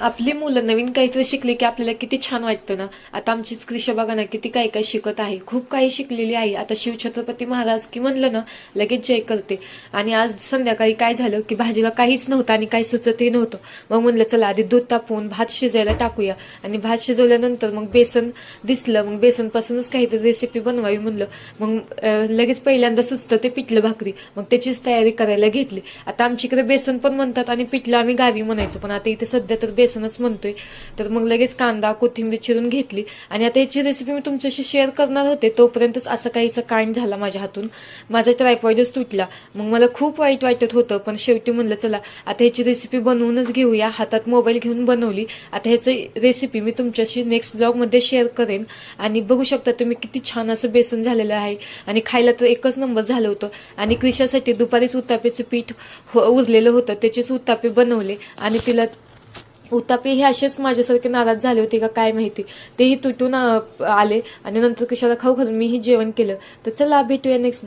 आपली मुलं नवीन काहीतरी शिकली की आपल्याला किती छान वाटतं ना. आता आमचीच कृषी बघा ना किती काही काही शिकत आहे. खूप काही शिकलेली आहे. आता शिवछत्रपती महाराज की म्हणलं ना लगेच जय करते. आणि आज संध्याकाळी काय झालं की भाजीला काहीच नव्हतं आणि काही सुचतही नव्हतं. मग म्हणलं चला आधी दूध तापवून भात शिजायला टाकूया. आणि भात शिजवल्यानंतर मग बेसन दिसलं. मग बेसनपासूनच काहीतरी रेसिपी बनवावी म्हणलं. मग लगेच पहिल्यांदा सुचतं ते पिठलं भाकरी. मग त्याचीच तयारी करायला घेतली. आता आमच्याकडे बेसन पण म्हणतात आणि पिठलं आम्ही गावी म्हणायचो. पण आता इथे सध्या तर बेसनच म्हणतोय. तर मग लगेच कांदा कोथिंबीर चिरून घेतली. आणि आता याची रेसिपी मी तुमच्याशी शेअर करणार होते. तोपर्यंतच असं काहीचं कांड झाला माझ्या हातून. माझा ट्रायपॉइडच तुटला. मग मला खूप वाईट वाटत होतं. पण शेवटी म्हणलं चला आता ह्याची रेसिपी बनवूनच घेऊया. हातात मोबाईल घेऊन बनवली. आता ह्याची रेसिपी मी तुमच्याशी नेक्स्ट ब्लॉगमध्ये शेअर करेन. आणि बघू शकता तुम्ही किती छान असं बेसन झालेलं आहे. आणि खायला तर एकच नंबर झालं होतं. आणि क्रिशासाठी दुपारीच उत्तापेचं पीठ हो- उरलेलं होतं. त्याचेच उत्तापे बनवले. आणि तिला उतापी हे असेच माझ्यासारखे नाराज झाले होते का काय माहिती. तेही तुटून आले आणि नंतर कशाला खाऊ घालून मीही जेवण केलं. तर चला भेटूया नेक्स्ट ब्लॉग